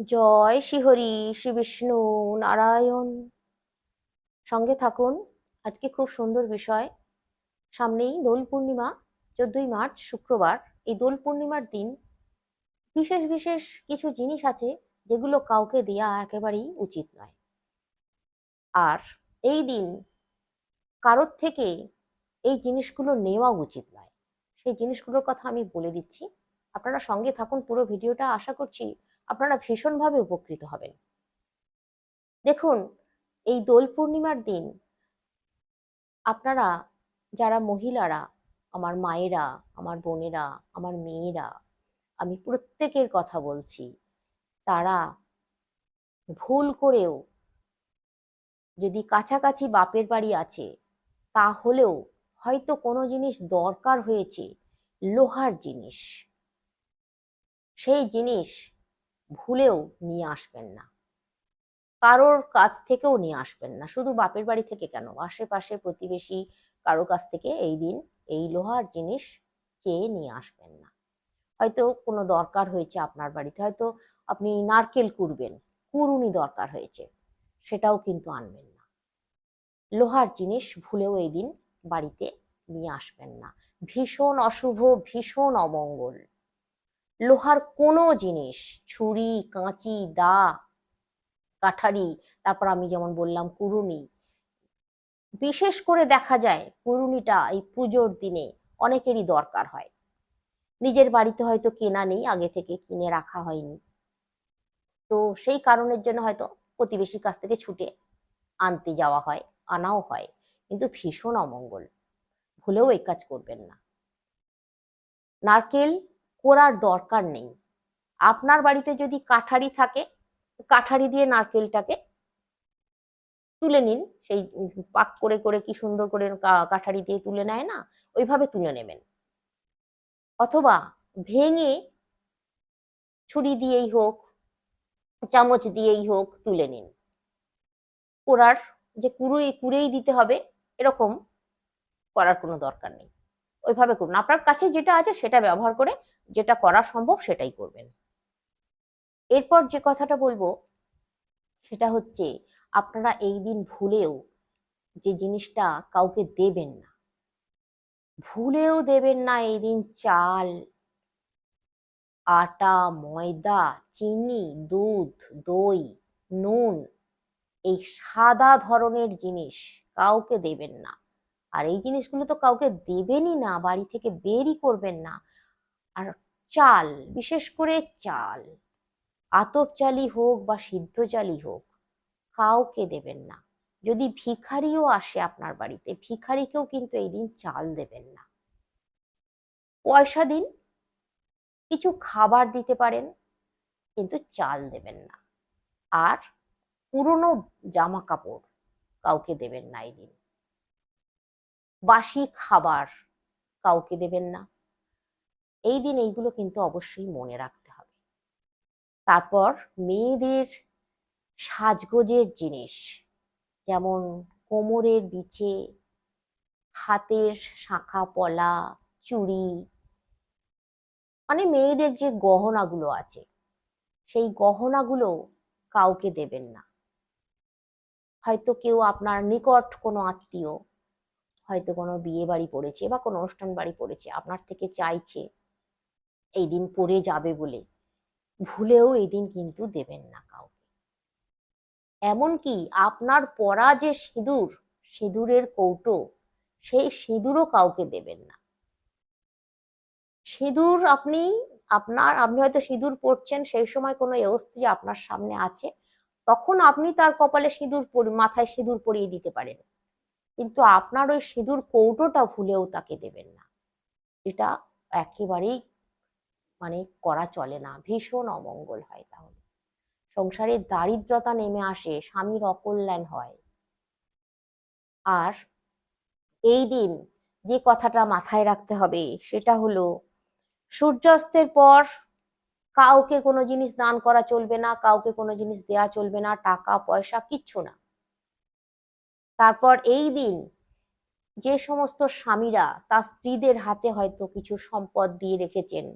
জয় শ্রীহরি শ্রী বিষ্ণু নারায়ণ। সঙ্গে থাকুন, আজকে খুব সুন্দর বিষয়। সামনেই দোল পূর্ণিমা, চোদ্দই মার্চ, শুক্রবার। এই দোল পূর্ণিমার দিন বিশেষ বিশেষ কিছু জিনিস আছে যেগুলো কাউকে দেয়া একেবারেই উচিত নয়। আর এই দিন কারোর থেকে এই জিনিসগুলো নেওয়া উচিত নয়। সেই জিনিসগুলোর কথা আমি বলে দিচ্ছি। আপনারা সঙ্গে থাকুন পুরো ভিডিওটা। আশা করছি আপনারা ভীষণভাবে উপকৃত হবেন। দেখুন, এই দোল পূর্ণিমার দিন আপনারা যারা মহিলারা, আমার মায়েরা, আমার বোনেরা, আমার মেয়েরা, আমি প্রত্যেকের কথা বলছি, তারা ভুল করেও যদি কাছাকাছি বাপের বাড়ি আছে, তাহলেও হয়তো কোনো জিনিস দরকার হয়েছে, লোহার জিনিস। সেই জিনিস ভুলেও নিয়ে আসবেন না। কারোর কাছ থেকেও নিয়ে আসবেন না। শুধু বাপের বাড়ি থেকে কেন? আশেপাশে প্রতিবেশী কারোর কাছ থেকে এই দিন এই লোহার জিনিস চেয়ে নিয়ে আসবেন না। হয়তো কোনো দরকার হয়েছে আপনার বাড়িতে, হয়তো আপনি নারকেল কুড়বেন কুরুনি দরকার হয়েছে, সেটাও কিন্তু আনবেন না। লোহার জিনিস ভুলেও এই দিন বাড়িতে নিয়ে আসবেন না। ভীষণ অশুভ, ভীষণ অমঙ্গল। লোহার কোনো জিনিস, ছুরি, কাঁচি, দা, কাঠারি, তারপর আমি যেমন বললাম কুড়ুনি বিশেষ করে দেখা যায় কুড়ুনিটা এই পুজোর দিনে অনেকেরই দরকার হয়। নিজের বাড়িতে হয়তো কেনা নেই, আগে থেকে কিনে রাখা হয়নি। তো সেই কারণের জন্য হয়তো প্রতিবেশীর কাছ থেকে ছুটে আনতে যাওয়া হয়, আনাও হয়। কিন্তু ভীষণ অমঙ্গল। ভুলেও এই কাজ করবেন না। নারকেল কোরার দরকার নেই। আপনার বাড়িতে যদি কাঠারি থাকে, কাঠারি দিয়ে নারকেলটাকে তুলে নিন, সেই পাক করে করে কি সুন্দর করে কাঠারি দিয়ে তুলে নেয় না? ওইভাবে তুলে নেবেন। অথবা ভেঙে ছুরি দিয়েই হোক, চামচ দিয়েই হোক তুলে নিন। কোরার যে কুড়ুই কুড়েই দিতে হবে, এরকম করার কোনো দরকার নেই। ওইভাবে করুন। আপনার কাছে যেটা আছে সেটা ব্যবহার করে যেটা করা সম্ভব সেটাই করবেন। এরপর যে কথাটা বলব, সেটা হচ্ছে আপনারা এই দিন ভুলেও যে জিনিসটা কাউকে দেবেন না, ভুলেও দেবেন না এই দিন চাল, আটা, ময়দা, চিনি, দুধ, দই, নুন, এই সাদা ধরনের জিনিস কাউকে দেবেন না। আর এই জিনিসগুলো তো কাউকে দেবেনই না, বাড়ি থেকে বেরই করবেন না। আর চাল, বিশেষ করে চাল, আতপ চালই হোক বা সিদ্ধ চালই হোক, কাউকে দেবেন না। যদি ভিখারিও আসে আপনার বাড়িতে, ভিখারিকেও কিন্তু এই দিন চাল দেবেন না। পয়সা দিন, কিছু খাবার দিতে পারেন, কিন্তু চাল দেবেন না। আর পুরনো জামা কাপড় কাউকে দেবেন না এই দিন। বাসি খাবার কাউকে দেবেন না। এই দিন এইগুলো কিন্তু অবশ্যই মনে রাখতে হবে। তারপর মেয়েদের সাজগোজের জিনিস, যেমন কোমরের বিচে, হাতের শাঁখা পলা, চুড়ি মানে মেয়েদের যে গহনাগুলো আছে, সেই গহনাগুলো কাউকে দেবেন না। হয়তো কেউ আপনার নিকট কোনো আত্মীয় হয়তো কোনো বিয়ে বাড়ি পড়েছে বা কোনো অনুষ্ঠান বাড়ি পড়েছে, আপনার থেকে চাইছে, এই দিন পরে যাবে বলে, ভুলেও এই দিন কিন্তু দেবেন না কাউকে। এমনকি আপনার পরা যে সিঁদুর, সিঁদুরের কৌটো, সেই সিঁদুরও কাউকে দেবেন না। সিঁদুর আপনি, আপনার, আপনি হয়তো সিঁদুর পরছেন, সেই সময় কোনো স্ত্রী আপনার সামনে আছে, তখন আপনি তার কপালে সিঁদুর মাথায় সিঁদুর পরিয়ে দিতে পারেন। কিন্তু আপনার ওই সিঁদুর কৌটোটা ভুলেও তাকে দেবেন না। এটা একেবারেই মানে করা চলে না, ভীষণ অমঙ্গল হয় তাহলে। সংসারে দারিদ্রতা নেমে আসে, স্বামীর অকল্যাণ হয়। আর এই দিন যে কথাটা মাথায় রাখতে হবে, সেটা হলো সূর্যাস্তের পর কাউকে কোনো জিনিস দান করা চলবে না, কাউকে কোনো জিনিস দেয়া চলবে না, টাকা, পয়সা, কিচ্ছু না। তারপর এই দিন যে সমস্ত স্বামীরা তার স্ত্রীদের হাতে হয়তো কিছু সম্পদ দিয়ে রেখেছেন,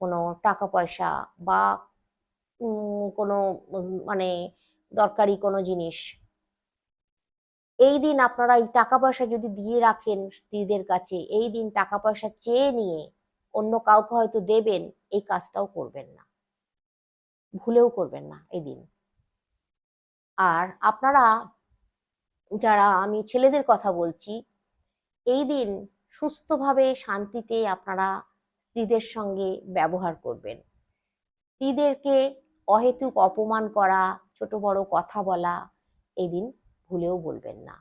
কোনো টাকা পয়সা বা কোনো মানে দরকারি কোনো জিনিস, এই দিন আপনারা এই টাকা পয়সা যদি দিয়ে রাখেন স্ত্রীদের কাছে, এই দিন টাকা পয়সা চেয়ে নিয়ে অন্য কাউকে হয়তো দেবেন, এই কাজটাও করবেন না। ভুলেও করবেন না এই দিন। আর আপনারা যারা আমি ছেলেদের কথা বলছি, এই দিন সুস্থভাবে, শান্তিতে আপনারা স্ত্রীদের সঙ্গে ব্যবহার করবেন। স্ত্রীদেরকে অহেতুক অপমান করা, ছোট বড় কথা বলা, এই দিন ভুলেও বলবেন না।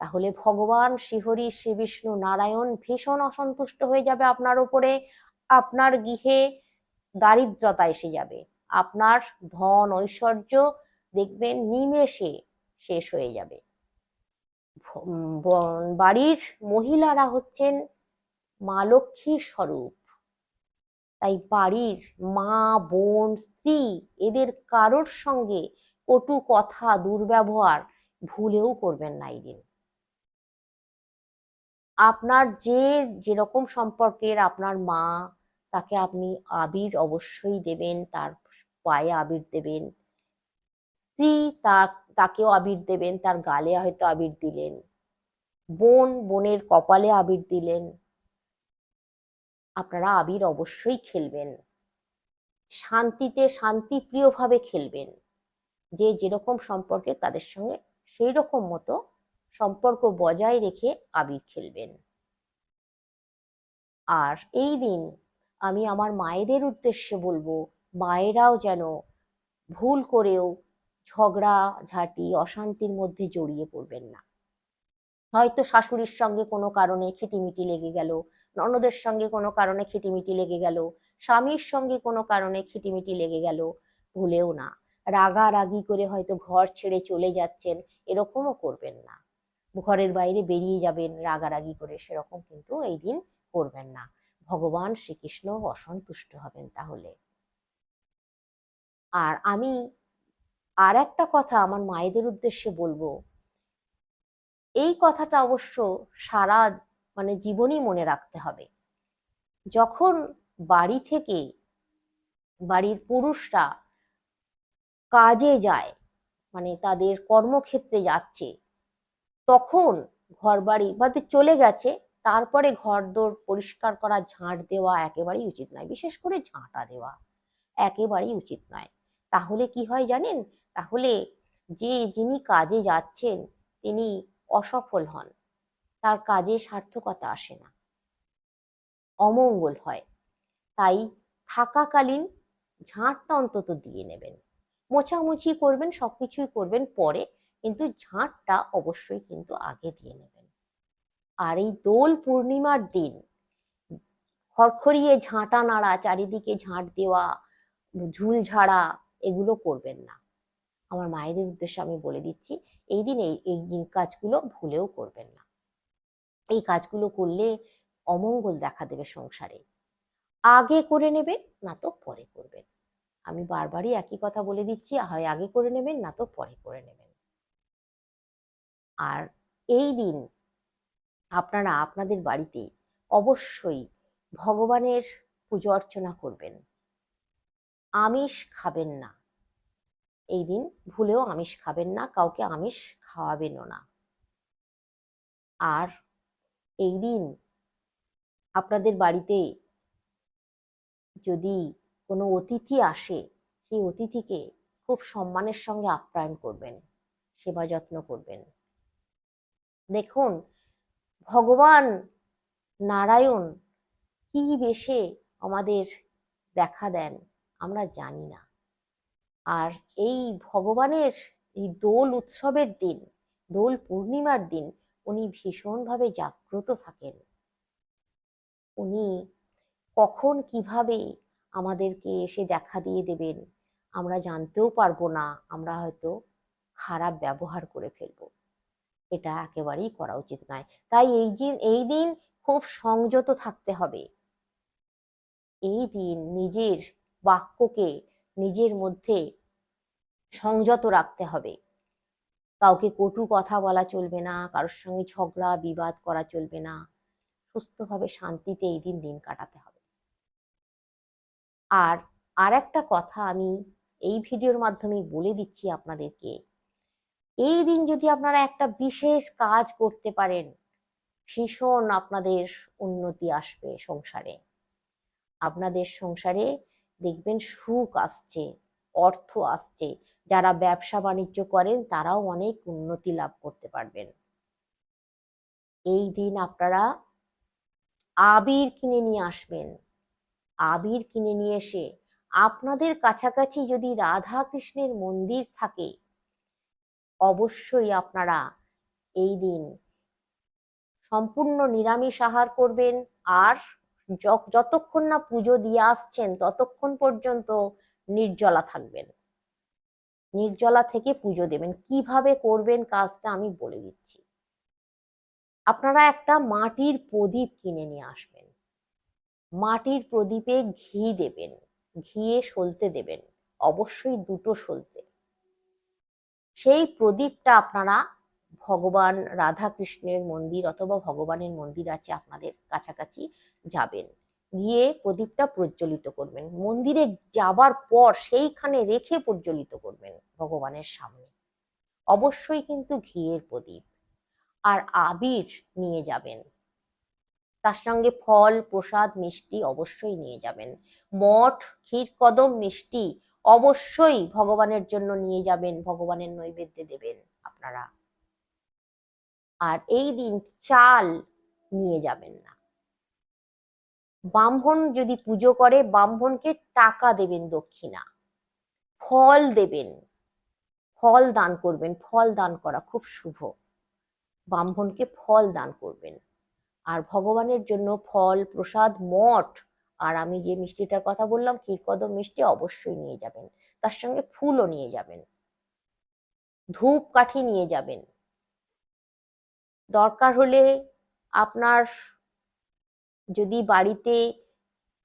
তাহলে ভগবান শ্রীহরি শ্রী বিষ্ণু নারায়ণ ভীষণ অসন্তুষ্ট হয়ে যাবে আপনার উপরে, আপনার গৃহে দারিদ্রতা এসে যাবে, আপনার ধন ঐশ্বর্য দেখবেন নিমেষে শেষ হয়ে যাবে। বাড়ির মহিলারা হচ্ছেন মা লক্ষ্মীর স্বরূপ। তাই বাড়ির মা, বোন, স্ত্রী এদের কারোর সঙ্গে কটু কথা, দুর্ব্যবহার ভুলেও করবেন না এই দিন। আপনার যে যেরকম সম্পর্কের আপনার মা, তাকে আপনি আবির অবশ্যই দেবেন, তার পায়ে আবির দেবেন। স্ত্রী তাকেও আবির দেবেন, তার গালে হয়তো আবির দিলেন। বোন, বোনের কপালে আবির দিলেন। আপনারা আবির অবশ্যই খেলবেন। শান্তিতে, শান্তিপ্রিয়ভাবে খেলবেন। যে যেরকম সম্পর্কে তাদের সঙ্গে সেই রকম মতো সম্পর্ক বজায় রেখে আবির খেলবেন। আর এই দিন আমি আমার মায়েদের উদ্দেশ্যে বলব, মায়েরাও যেন ভুল করেও ঝগড়া, ঝাঁটি, অশান্তির মধ্যে জড়িয়ে পড়বেন না। হয়তো শাশুড়ির সঙ্গে কোনো কারণে খিটিমিটি লেগে গেল, ননদের সঙ্গে কোনো কারণে খিটিমিটি লেগে গেল, স্বামীর সঙ্গে কোনো কারণে খিটিমিটি লেগে গেল, ভুলেও না। রাগারাগি করে হয়তো ঘর ছেড়ে চলে যাচ্ছেন, এরকমও করবেন না। ঘরের বাইরে বেরিয়ে যাবেন, রাগারাগি করে সেরকম কিন্তু এই দিন করবেন না। ভগবান শ্রীকৃষ্ণ অসন্তুষ্ট হবেন তাহলে। আর আমি আর একটা কথা আমার মায়েদের উদ্দেশ্যে বলব। এই কথাটা অবশ্য সারা মানে জীবনই মনে রাখতে হবে। যখন বাড়ি থেকে বাড়ির পুরুষরা কাজে যায় মানে তাদের কর্মক্ষেত্রে যাচ্ছে, তখন ঘর বাড়ি হয়তো চলে গেছে, তারপরে ঘর দোর পরিষ্কার করা, ঝাঁট দেওয়া একেবারেই উচিত নয়। বিশেষ করে ঝাঁটা দেওয়া একেবারেই উচিত নয়। তাহলে কি হয় জানেন? তাহলে যে যিনি কাজে যাচ্ছেন, তিনি অসফল হন। তার কাজে সার্থকতা আসে না। অমঙ্গল হয়। তাই থাকাকালীন ঝাঁটটা অন্তত দিয়ে নেবেন। মোছামুছি করবেন, সবকিছুই করবেন পরে, কিন্তু ঝাঁটটা অবশ্যই কিন্তু আগে দিয়ে নেবেন। আর এই দোল পূর্ণিমার দিন, খড়খড়িয়ে ঝাঁটা নাড়া, চারিদিকে ঝাঁট দেওয়া, ঝুল ঝাড়া, এগুলো করবেন না। আমার মায়েদের উদ্দেশ্যে আমি বলে দিচ্ছি, এই দিন এই এই কাজগুলো ভুলেও করবেন না। এই কাজগুলো করলে অমঙ্গল দেখা দেবে সংসারে। আগে করে নেবেন, না তো পরে করবেন। আমি বারবারই একই কথা বলে দিচ্ছি, হয় আগে করে নেবেন, না তো পরে করে নেবেন। আর এই দিন আপনারা আপনাদের বাড়িতে অবশ্যই ভগবানের পুজো অর্চনা করবেন। আমিষ খাবেন না। এই দিন ভুলেও আমিষ খাবেন না, কাউকে আমিষ খাওয়াবেনও না। আর এই দিন আপনাদের বাড়িতে যদি কোনো অতিথি আসে, সেই অতিথিকে খুব সম্মানের সঙ্গে আপ্যায়ন করবেন, সেবা যত্ন করবেন। দেখুন, ভগবান নারায়ণ কি বেশে আমাদের দেখা দেন, আমরা জানি না। আর এই ভগবানের এই দোল উৎসবের দিন, দোল পূর্ণিমার দিন উনি ভীষণভাবে জাগ্রত থাকেন। উনি কখন কীভাবে আমাদেরকে এসে দেখা দিয়ে দেবেন, আমরা জানতেও পারব না, আমরা হয়তো খারাপ ব্যবহার করে ফেলব। এটা একেবারেই করা উচিত নয়। তাই এই দিন এই দিন খুব সংযত থাকতে হবে। এই দিন নিজের বাক্যকে নিজের মধ্যে সংযত রাখতে হবে। কাউকে কটু কথা বলা চলবে না, কারোর সঙ্গে ঝগড়া, বিবাদ করা চলবে না। সুস্থভাবে শান্তিতে এই দিন দিন কাটাতে হবে। আর আর একটা কথা আমি এই ভিডিওর মাধ্যমে বলে দিচ্ছি আপনাদেরকে। এই দিন যদি আপনারা একটা বিশেষ কাজ করতে পারেন, ভীষণ আপনাদের উন্নতি আসবে সংসারে। আপনাদের সংসারে দেখবেন সুখ আসছে, অর্থ আসছে। যারা ব্যবসা বাণিজ্য করেন, তারাও অনেক উন্নতি লাভ করতে পারবেন। এই দিন আপনারা আবির কিনে নিয়ে আসবেন। আবির কিনে নিয়ে এসে আপনাদের কাছাকাছি যদি রাধা কৃষ্ণের মন্দির থাকে, অবশ্যই আপনারা এই দিন সম্পূর্ণ নিরামিষ আহার করবেন। আর যতক্ষণ না পুজো দিয়ে আসছেন, ততক্ষণ পর্যন্ত নির্জলা থাকবেন। নির্জলা থেকে পুজো দেবেন। কীভাবে করবেন কাজটা আমি বলে দিচ্ছি। আপনারা একটা মাটির প্রদীপ কিনে নিয়ে আসবেন। মাটির প্রদীপে ঘি দেবেন। ঘিয়ে সলতে দেবেন। অবশ্যই দুটো সলতে। সেই প্রদীপটা আপনারা ভগবান রাধা কৃষ্ণের মন্দির অথবা ভগবানের মন্দির আছে আপনাদের কাছাকাছি যাবেন। গিয়ে প্রদীপটা প্রজ্বলিত করবেন। মন্দিরে যাবার পর সেইখানে রেখে প্রজ্বলিত করবেন ভগবানের সামনে। অবশ্যই কিন্তু ঘিয়ের প্রদীপ। আর আবির নিয়ে যাবেন। তার সঙ্গে ফল, প্রসাদ, মিষ্টি অবশ্যই নিয়ে যাবেন। মঠ, ক্ষীর, কদম, মিষ্টি অবশ্যই ভগবানের জন্য নিয়ে যাবেন, ভগবানের নৈবেদ্যে দেবেন আপনারা। আর এই দিন চাল নিয়ে যাবেন না। ব্রাহ্মণ যদি পুজো করে, ব্রাহ্মণকে টাকা দেবেন দক্ষিণা। ফল দেবেন, ফল দান করবেন, ফল দান করা খুব শুভ। ব্রাহ্মণকে ফল দান করবেন। আর ভগবানের জন্য ফল, প্রসাদ, মঠ, আর আমি যে মিষ্টিটার কথা বললাম, ক্ষীরকদম মিষ্টি অবশ্যই নিয়ে যাবেন। তার সঙ্গে ফুলও নিয়ে যাবেন। ধূপ কাঠি নিয়ে যাবেন। দরকার হলে আপনার যদি বাড়িতে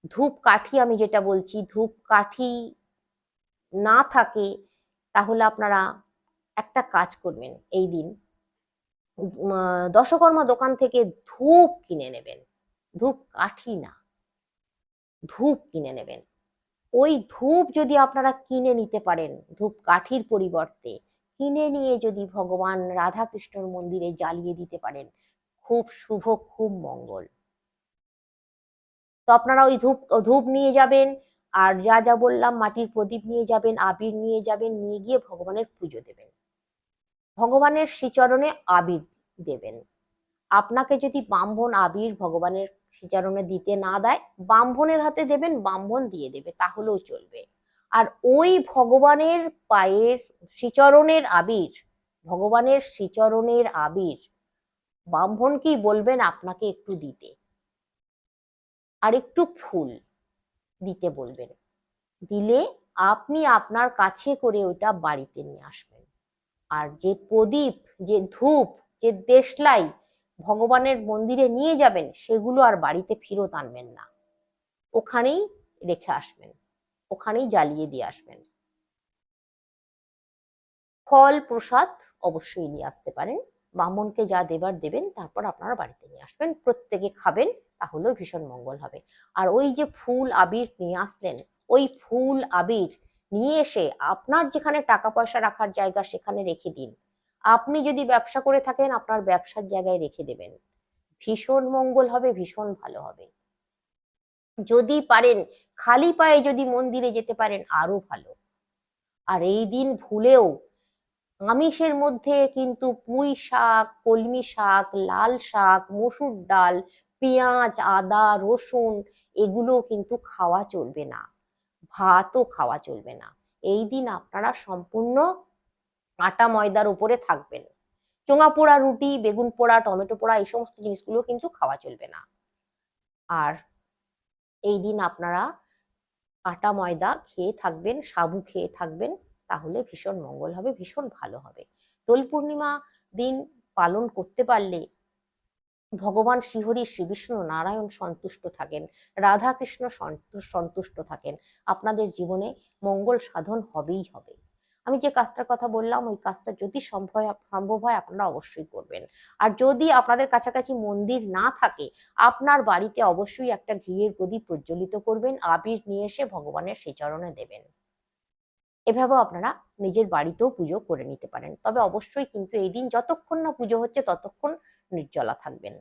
ধূপ কাঠি, আমি যেটা বলছি, ধূপ কাঠি না থাকে, তাহলে আপনারা একটা কাজ করবেন এই দিন। দশকর্মা দোকান থেকে ধূপ কিনে নেবেন। ধূপ কাঠি না। ধূপ কিনে নেবেন। ওই ধূপ যদি আপনারা কিনে নিতে পারেন, ধূপ কাঠির পরিবর্তে কিনে নিয়ে যদি ভগবান রাধা কৃষ্ণর মন্দিরে জ্বালিয়ে দিতে পারেন, খুব শুভ, খুব মঙ্গল। তো আপনারা ওই ধূপ ধূপ নিয়ে যাবেন, আর যা যা বললাম, মাটির প্রদীপ নিয়ে যাবেন, আবির নিয়ে যাবেন, নিয়ে গিয়ে ভগবানের পুজো দেবেন। ভগবানের শ্রীচরণে আবির দেবেন। আপনাকে যদি ব্রাহ্মণ আবির ভগবানের শ্রীচরণে দিতে না দেয়, ব্রাহ্মণের হাতে দেবেন, ব্রাহ্মণ দিয়ে দেবে, তাহলেও চলবে। আর ওই ভগবানের পায়ের শ্রীচরণের আবির, ভগবানের শ্রীচরণের আবির ব্রাহ্মণকেই বলবেন আপনাকে একটু দিতে। আর একটু ফুল দিতে বলবেন। দিলে আপনি আপনার কাছে করে ওটা বাড়িতে নিয়ে আসবেন। আর যে প্রদীপ, যে ধূপ, যে দেশলাই ভগবানের মন্দিরে নিয়ে যাবেন, সেগুলো আর বাড়িতে ফেরত আনবেন না। ওখানেই রেখে আসবেন। ওখানেই জ্বালিয়ে দিয়ে আসবেন। ফল, প্রসাদ অবশ্যই নিয়ে আসতে পারেন। ব্রাহ্মণকে যা দেবার দেবেন, তারপর আপনারা বাড়িতে নিয়ে আসবেন। প্রত্যেকে খাবেন, তাহলেও ভীষণ মঙ্গল হবে। আর ওই যে ফুল আবির নিয়ে আসলেন, ওই ফুল আবির নিয়ে এসে আপনার যেখানে টাকা পয়সা রাখার জায়গা সেখানে রেখে দিন। আপনি যদি ব্যবসা করে থাকেন, আপনার ব্যবসার জায়গায় রেখে দেবেন। ভীষণ মঙ্গল হবে, ভীষণ ভালো হবে। যদি পারেন, খালি পায়ে যদি মন্দিরে যেতে পারেন, আরও ভালো। আর এই দিন ভুলেও আমিষের মধ্যে কিন্তু পুঁই শাক, কলমি শাক, লাল শাক, মসুর ডাল, পেঁয়াজ, আদা, রসুন, এগুলো কিন্তু খাওয়া চলবে না। ভাতও খাওয়া চলবে না। এই দিন আপনারা সম্পূর্ণ আটা ময়দার উপরে থাকবেন। চোঙা পোড়া রুটি, বেগুন পোড়া, টমেটো পোড়া, এই সমস্ত জিনিসগুলো কিন্তু খাওয়া চলবে না। আর এই দিন আপনারা আটা ময়দা খেয়ে থাকবেন, সাবু খেয়ে থাকবেন, তাহলে ভীষণ মঙ্গল হবে, ভীষণ ভালো হবে। দোল পূর্ণিমা দিন পালন করতে পারলে ভগবান শ্রীহরি শ্রী বিষ্ণু নারায়ণ সন্তুষ্ট থাকেন, রাধাকৃষ্ণ সন্তু- সন্তুষ্ট থাকেন, আপনাদের জীবনে মঙ্গল সাধন হবেই হবে। আমি যে কাজটার কথা বললাম, ওই কাজটা যদি সম্ভব সম্ভব হয় আপনারা অবশ্যই করবেন। আর যদি আপনাদের কাছাকাছি মন্দির না থাকে, আপনার বাড়িতে অবশ্যই একটা ঘিয়ের প্রদীপ প্রজ্বলিত করবেন, আবির নিয়ে এসে ভগবানের শ্রীচরণে দেবেন। এভাবেও আপনারা নিজের বাড়িতেও পুজো করে নিতে পারেন। তবে অবশ্যই কিন্তু এই দিন যতক্ষণ না পুজো হচ্ছে, ততক্ষণ নির্জলা থাকবেন।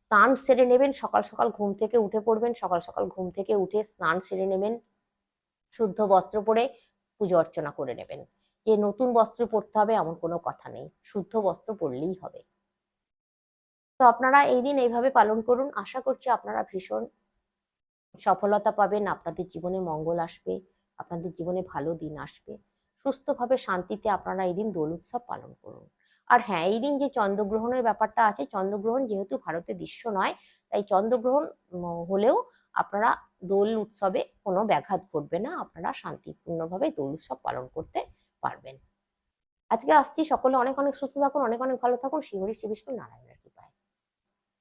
স্নান সেরে নেবেন, সকাল সকাল ঘুম থেকে উঠে পড়বেন, সকাল সকাল ঘুম থেকে উঠে স্নান সেরে নেবেন। শুদ্ধ বস্ত্র পরে পুজো অর্চনা করে নেবেন। যে নতুন বস্ত্র পরতে হবে এমন কোনো কথা নেই। শুদ্ধ বস্ত্র পরলেই হবে। তো আপনারা এই দিন এইভাবে পালন করুন। আশা করছি আপনারা ভীষণ সফলতা পাবেন। আপনাদের জীবনে মঙ্গল আসবে। আপনাদের জীবনে ভালো দিন আসবে। সুস্থভাবে শান্তিতে আপনারা এই দিন দোল উৎসব পালন করুন। আর হ্যাঁ এই দিন যে চন্দ্রগ্রহণের ব্যাপারটা আছে, চন্দ্রগ্রহণ যেহেতু ভারতের দৃশ্য নয়, তাই চন্দ্রগ্রহণ হলেও আপনারা দোল উৎসবে কোনো ব্যাঘাত ঘটবে না, আপনারা শান্তিপূর্ণভাবে দোল উৎসব পালন করতে পারবেন। আজকে আসছি, সকলে অনেক অনেক সুস্থ থাকুন, অনেক অনেক ভালো থাকুন। শ্রীহরি শ্রী বিষ্ণু নারায়ণ